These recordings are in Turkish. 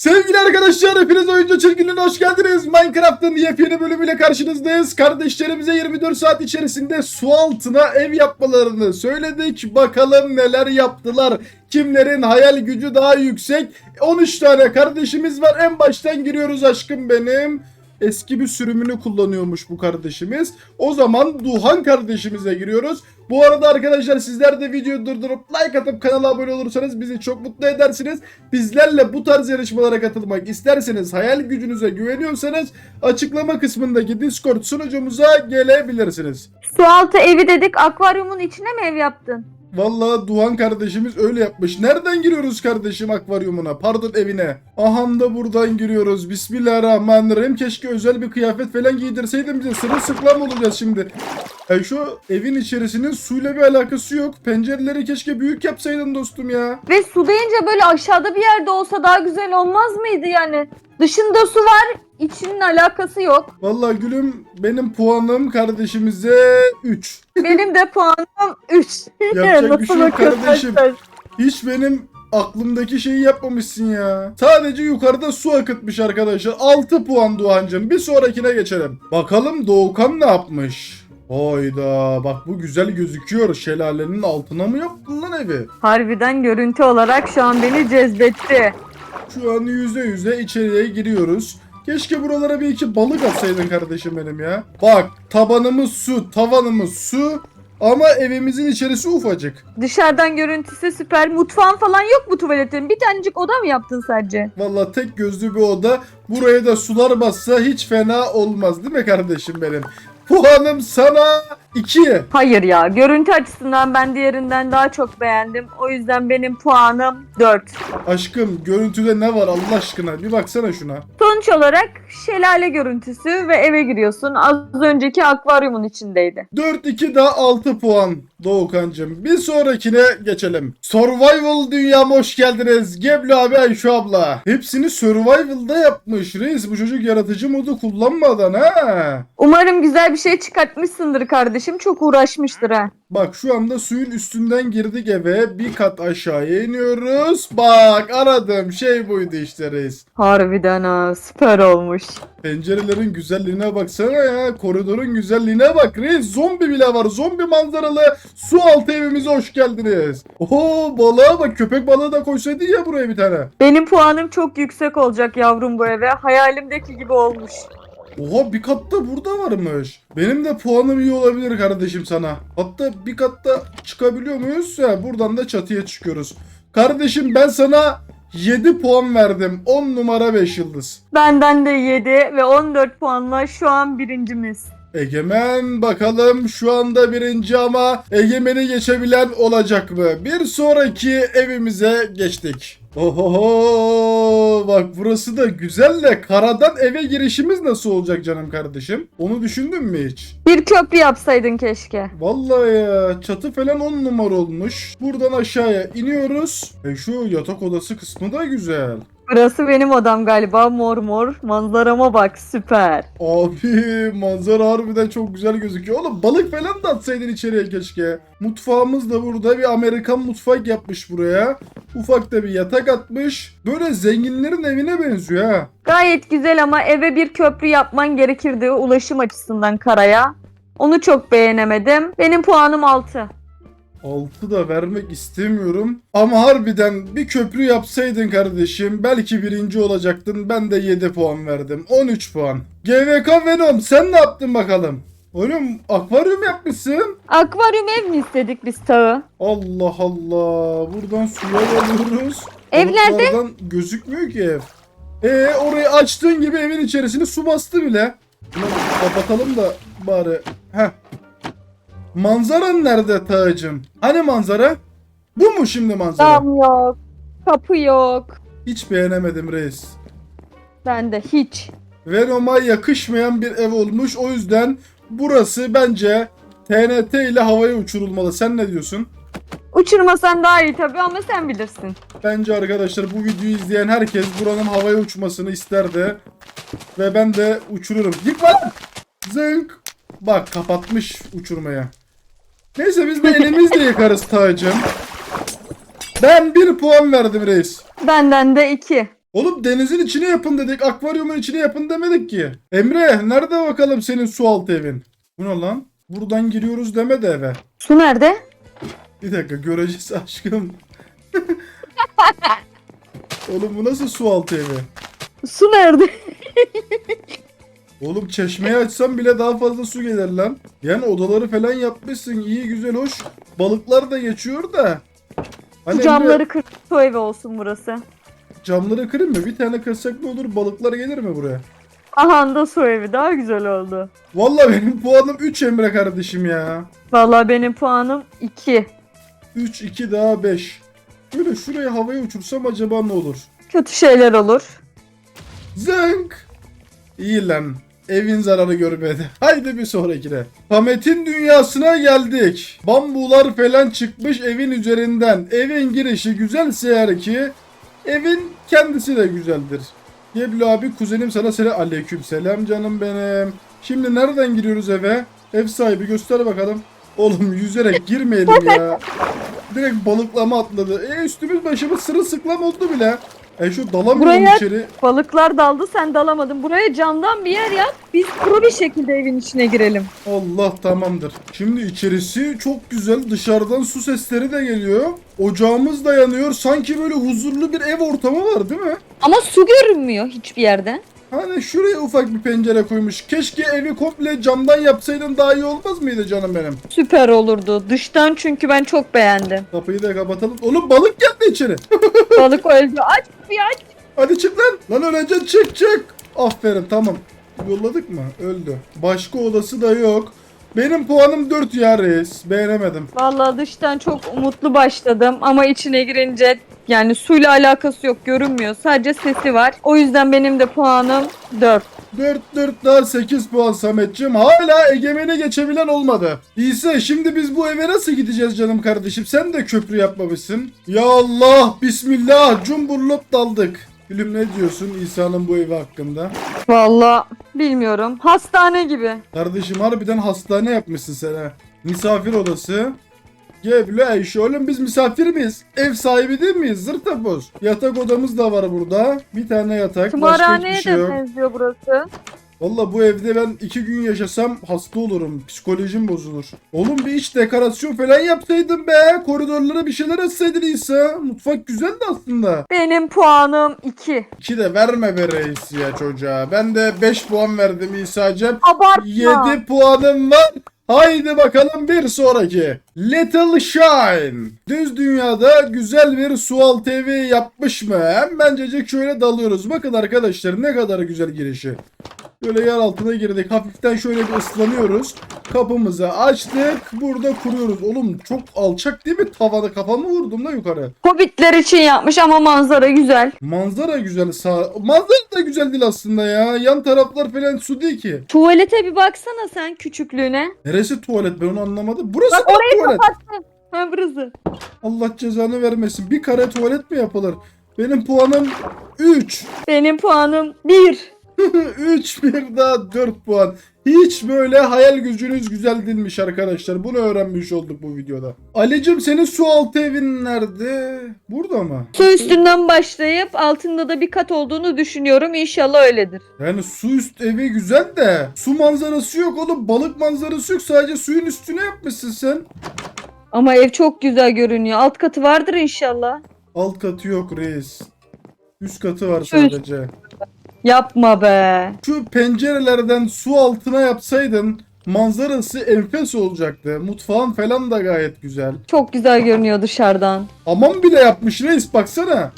Sevgili arkadaşlar hepiniz oyuncu çılgınlığına hoş geldiniz. Minecraft'ın yepyeni bölümüyle karşınızdayız. Kardeşlerimize 24 saat içerisinde su altına ev yapmalarını söyledik. Bakalım neler yaptılar. Kimlerin hayal gücü daha yüksek. 13 tane kardeşimiz var. En baştan giriyoruz aşkım benim. Eski bir sürümünü kullanıyormuş bu kardeşimiz. O zaman Duhan kardeşimize giriyoruz. Bu arada arkadaşlar sizler de videoyu durdurup like atıp kanala abone olursanız bizi çok mutlu edersiniz. Bizlerle bu tarz yarışmalara katılmak isterseniz, hayal gücünüze güveniyorsanız açıklama kısmındaki Discord sunucumuza gelebilirsiniz. Sualtı evi dedik akvaryumun içine mi ev yaptın? Vallahi Duhan kardeşimiz öyle yapmış. Nereden giriyoruz kardeşim akvaryumuna? Pardon evine. Aham da buradan giriyoruz. Bismillahirrahmanirrahim. Keşke özel bir kıyafet falan giydirseydin bize. Sırılsıklam olacağız şimdi. Ya şu evin içerisinin suyla bir alakası yok. Pencereleri keşke büyük yapsaydın dostum ya. Ve su deyince böyle aşağıda bir yerde olsa daha güzel olmaz mıydı yani? Dışında su var, içinin alakası yok. Vallahi gülüm benim puanım kardeşimize 3. Benim de puanım 3. Yapacak bir şey yok kardeşim. Hiç benim aklımdaki şeyi yapmamışsın ya. Sadece yukarıda su akıtmış arkadaşlar. 6 puan Doğancım. Bir sonrakine geçelim. Bakalım Doğukan ne yapmış? Hayda bak bu güzel gözüküyor. Şelalenin altına mı yaptın lan evi? Harbiden görüntü olarak şu an beni cezbetti. Şu an yüze yüze içeriye giriyoruz. Keşke buralara bir iki balık atsaydın kardeşim benim ya. Bak tabanımız su, tavanımız su. Ama evimizin içerisi ufacık. Dışarıdan görüntüsü süper. Mutfağın falan yok mu tuvaletin? Bir tanecik oda mı yaptın sadece? Valla tek gözlü bir oda. Buraya da sular bassa hiç fena olmaz değil mi kardeşim benim? Puanım sana 2. Hayır ya. Görüntü açısından ben diğerinden daha çok beğendim. O yüzden benim puanım 4. Aşkım görüntüde ne var Allah aşkına bir baksana şuna. Sonuç olarak şelale görüntüsü ve eve giriyorsun. Az önceki akvaryumun içindeydi. 4-2 daha 6 puan Doğukancım. Bir sonrakine geçelim. Survival dünyama hoş geldiniz. Geblo abi Ayşe abla. Hepsini Survival'da yapmış reis. Bu çocuk yaratıcı modu kullanmadan ha. Umarım güzel bir şey çıkartmışsındır kardeşim. Çok uğraşmıştır ha. Bak şu anda suyun üstünden girdik eve. Bir kat aşağıya iniyoruz. Bak aradığım şey buydu işte reis. Harbiden ha süper olmuş. Pencerelerin güzelliğine baksana ya. Koridorun güzelliğine bak reis. Zombi bile var. Zombi manzaralı su altı evimize hoş geldiniz. Oho balığa bak. Köpek balığı da koysaydın ya buraya bir tane. Benim puanım çok yüksek olacak yavrum bu eve. Hayalimdeki gibi olmuş. Oha bir kat da burada varmış. Benim de puanım iyi olabilir kardeşim sana. Hatta bir katta çıkabiliyor muyuz? Ya buradan da çatıya çıkıyoruz. Kardeşim ben sana 7 puan verdim. 10 numara 5 yıldız. Benden de 7 ve 14 puanla şu an birincimiz. Egemen bakalım şu anda birinci ama Egemen'i geçebilen olacak mı? Bir sonraki evimize geçtik. Ohoho bak burası da güzel de karadan eve girişimiz nasıl olacak canım kardeşim? Onu düşündün mü hiç? Bir köprü yapsaydın keşke. Vallahi ya çatı falan 10 numara olmuş. Buradan aşağıya iniyoruz. E şu yatak odası kısmı da güzel. Burası benim odam galiba mor mor. Manzarama bak süper. Abi manzara harbiden çok güzel gözüküyor. Oğlum balık falan da atsaydın içeriye keşke. Mutfağımız da burada bir Amerikan mutfak yapmış buraya. Ufak da bir yatak atmış. Böyle zenginlerin evine benziyor ha. Gayet güzel ama eve bir köprü yapman gerekirdi ulaşım açısından karaya. Onu çok beğenemedim. Benim puanım 6. 6 da vermek istemiyorum. Ama harbiden bir köprü yapsaydın kardeşim belki birinci olacaktın. Ben de 7 puan verdim. 13 puan. GVK Venom sen ne yaptın bakalım? Oğlum akvaryum yapmışsın. Akvaryum ev mi istedik biz tağı? Allah Allah. Buradan suya alıyoruz. Ev nerede? Balıklardan gözükmüyor ki ev. Ee orayı açtığın gibi evin içerisini su bastı bile. Bunu kapatalım da bari. Heh. Manzaran nerede Tağcım? Hani manzara? Bu mu şimdi manzara? Dam yok. Kapı yok. Hiç beğenemedim reis. Ben de hiç. Venom'a yakışmayan bir ev olmuş. O yüzden burası bence TNT ile havaya uçurulmalı. Sen ne diyorsun? Uçurmasan daha iyi tabii ama sen bilirsin. Bence arkadaşlar bu videoyu izleyen herkes buranın havaya uçmasını isterdi. Ve ben de uçururum. Git lan! Zınk! Bak kapatmış uçurmaya. Neyse biz de elimizle yakarız tacım. Ben bir puan verdim reis. Benden de 2. Oğlum denizin içine yapın dedik. Akvaryumun içine yapın demedik ki. Emre nerede bakalım senin su altı evin? Bu ne lan? Buradan giriyoruz deme de eve. Su nerede? Bir dakika göreceğiz aşkım. Oğlum bu nasıl su altı evi? Su nerede? Oğlum çeşmeyi açsam bile daha fazla su gelir lan. Yani odaları falan yapmışsın iyi güzel hoş. Balıklar da geçiyor da. Hani camları kır. Su evi olsun burası. Camları kırayım mı? Bir tane kırsak ne olur balıklar gelir mi buraya? Aha da su evi daha güzel oldu. Vallahi benim puanım 3 Emre kardeşim ya. Vallahi benim puanım 2. 3, 2 daha 5. Böyle şuraya havaya uçursam acaba ne olur? Kötü şeyler olur. Zınk. İyi lan. Evin zararı görmedi. Haydi bir sonrakine. Samet'in dünyasına geldik. Bambular falan çıkmış evin üzerinden. Evin girişi güzelse eğer ki evin kendisi de güzeldir. Geblo abi kuzenim sana selam. Aleyküm selam canım benim. Şimdi nereden giriyoruz eve? Ev sahibi göster bakalım. Oğlum yüzerek girmeyelim ya. Direkt balıklama atladı. E üstümüz başımız sırılsıklam oldu bile. E şu dalamıyorum Buraya- içeri. Balıklar daldı sen dalamadın. Buraya camdan bir yer yap. Biz kuru bir şekilde evin içine girelim. Allah tamamdır. Şimdi içerisi çok güzel. Dışarıdan su sesleri de geliyor. Ocağımız da yanıyor. Sanki böyle huzurlu bir ev ortamı var değil mi? Ama su görünmüyor hiçbir yerden. Hani şuraya ufak bir pencere koymuş. Keşke evi komple camdan yapsaydın daha iyi olmaz mıydı canım benim? Süper olurdu. Dıştan çünkü ben çok beğendim. Kapıyı da kapatalım. Oğlum balık geldi içeri. Balık öldü. Aç bir aç. Hadi çık lan. Lan öleceksin çık çık. Aferin tamam. Yolladık mı? Öldü. Başka odası da yok. Benim puanım 4 ya reis. Beğenemedim. Vallahi dıştan çok umutlu başladım ama içine girince yani suyla alakası yok görünmüyor. Sadece sesi var. O yüzden benim de puanım 4. 4 4 daha 8 puan Samet'ciğim. Hala egemeni geçebilen olmadı. İsa şimdi biz bu eve nasıl gideceğiz canım kardeşim? Sen de köprü yapmamışsın. Ya Allah bismillah cumburlop daldık. Gülüm ne diyorsun İsa'nın bu evi hakkında? Vallahi bilmiyorum. Hastane gibi. Kardeşim harbiden hastane yapmışsın sen ha. Misafir odası. Geblo Ayşe oğlum biz misafir miyiz? Ev sahibi değil miyiz? Zırt. Yatak odamız da var burada. Bir tane yatak. Başka Tımarhaneye hiçbir şey de yok. benziyor burası. Valla bu evde ben iki gün yaşasam hasta olurum. Psikolojim bozulur. Oğlum bir iç dekorasyon falan yapsaydın be. Koridorlara bir şeyler etseydin İsa. Mutfak güzeldi aslında. Benim puanım 2. İki de verme be reis ya çocuğa. Ben de 5 puan verdim İsa'cığım. Abartma. 7 puanım var. Haydi bakalım bir sonraki. Little Shine. Düz dünyada güzel bir sual TV yapmış mı? Hemencecik şöyle dalıyoruz. Bakın arkadaşlar ne kadar güzel girişi. Böyle yer altına girdik. Hafiften şöyle bir ıslanıyoruz. Kapımızı açtık. Burada kuruyoruz. Oğlum çok alçak değil mi? Tavada kafamı vurdum da yukarı. Hobbitler için yapmış ama manzara güzel. Manzara güzel. Sağ... Manzara da güzel değil aslında ya. Yan taraflar falan su değil ki. Tuvalete bir baksana sen küçüklüğüne. Neresi tuvalet ben onu anlamadım. Burası Bak da orayı tuvalet. kapattın. Ha burası. Allah cezanı vermesin. Bir kare tuvalet mi yapılır? Benim puanım 3. Benim puanım 1. 3 bir daha 4 puan. Hiç böyle hayal gücünüz güzel değilmiş arkadaşlar. Bunu öğrenmiş olduk bu videoda. Alicim senin su altı evin nerede? Burada mı? Su üstünden başlayıp altında da bir kat olduğunu düşünüyorum. İnşallah öyledir. Yani su üst evi güzel de su manzarası yok oğlum. Balık manzarası yok. Sadece suyun üstüne yapmışsın sen. Ama ev çok güzel görünüyor. Alt katı vardır inşallah. Alt katı yok reis. Üst katı var Üst. Yapma be. Şu pencerelerden su altına yapsaydın manzarası enfes olacaktı. Mutfağın falan da gayet güzel. Çok güzel görünüyor dışarıdan. Aman bile yapmış reis baksana.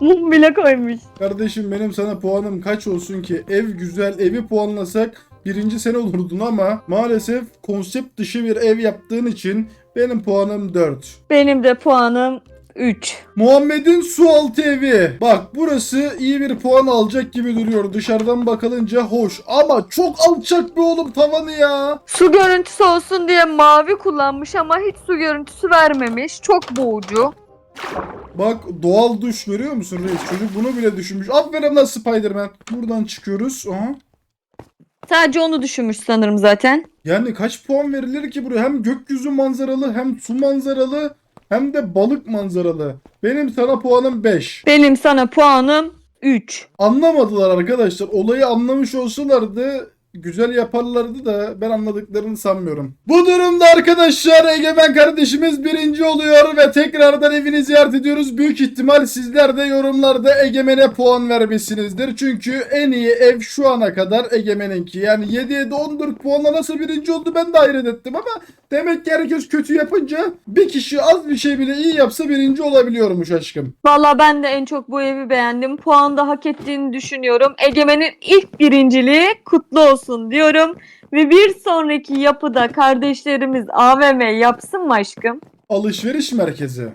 Mum bile koymuş. Kardeşim benim sana puanım kaç olsun ki? Ev güzel evi puanlasak birinci sene olurdun ama maalesef konsept dışı bir ev yaptığın için benim puanım 4. Benim de puanım 3. Muhammed'in su altı evi. Bak burası iyi bir puan alacak gibi duruyor. Dışarıdan bakılınca hoş. Ama çok alçak bir oğlum tavanı ya. Su görüntüsü olsun diye mavi kullanmış ama hiç su görüntüsü vermemiş. Çok boğucu. Bak doğal duş görüyor musun reis? Çocuk bunu bile düşünmüş. Aferin lan Spiderman. Buradan çıkıyoruz. Aha. Sadece onu düşünmüş sanırım zaten. Yani kaç puan verilir ki buraya? Hem gökyüzü manzaralı hem su manzaralı hem de balık manzaralı. Benim sana puanım 5. Benim sana puanım 3. Anlamadılar arkadaşlar. Olayı anlamış olsalardı güzel yaparlardı da ben anladıklarını sanmıyorum. Bu durumda arkadaşlar Egemen kardeşimiz birinci oluyor ve tekrardan evini ziyaret ediyoruz. Büyük ihtimal sizler de yorumlarda Egemen'e puan vermişsinizdir. Çünkü en iyi ev şu ana kadar Egemen'inki. Yani 7'ye de 14 puanla nasıl birinci oldu ben de hayret ettim ama demek ki herkes kötü yapınca bir kişi az bir şey bile iyi yapsa birinci olabiliyormuş aşkım. Valla ben de en çok bu evi beğendim. Puan da hak ettiğini düşünüyorum. Egemen'in ilk birinciliği kutlu olsun diyorum. Ve bir sonraki yapıda kardeşlerimiz AVM yapsın mı aşkım? Alışveriş merkezi.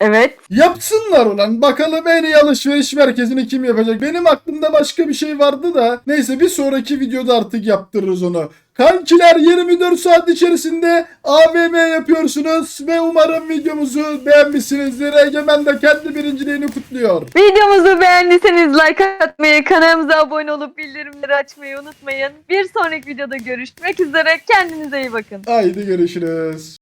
Evet. Yapsınlar ulan. Bakalım en iyi alışveriş merkezini kim yapacak? Benim aklımda başka bir şey vardı da. Neyse bir sonraki videoda artık yaptırırız onu. Kankiler 24 saat içerisinde AVM yapıyorsunuz ve umarım videomuzu beğenmişsinizdir. Egemen de kendi birinciliğini kutluyor. Videomuzu beğendiyseniz like atmayı, kanalımıza abone olup bildirimleri açmayı unutmayın. Bir sonraki videoda görüşmek üzere. Kendinize iyi bakın. Haydi görüşürüz.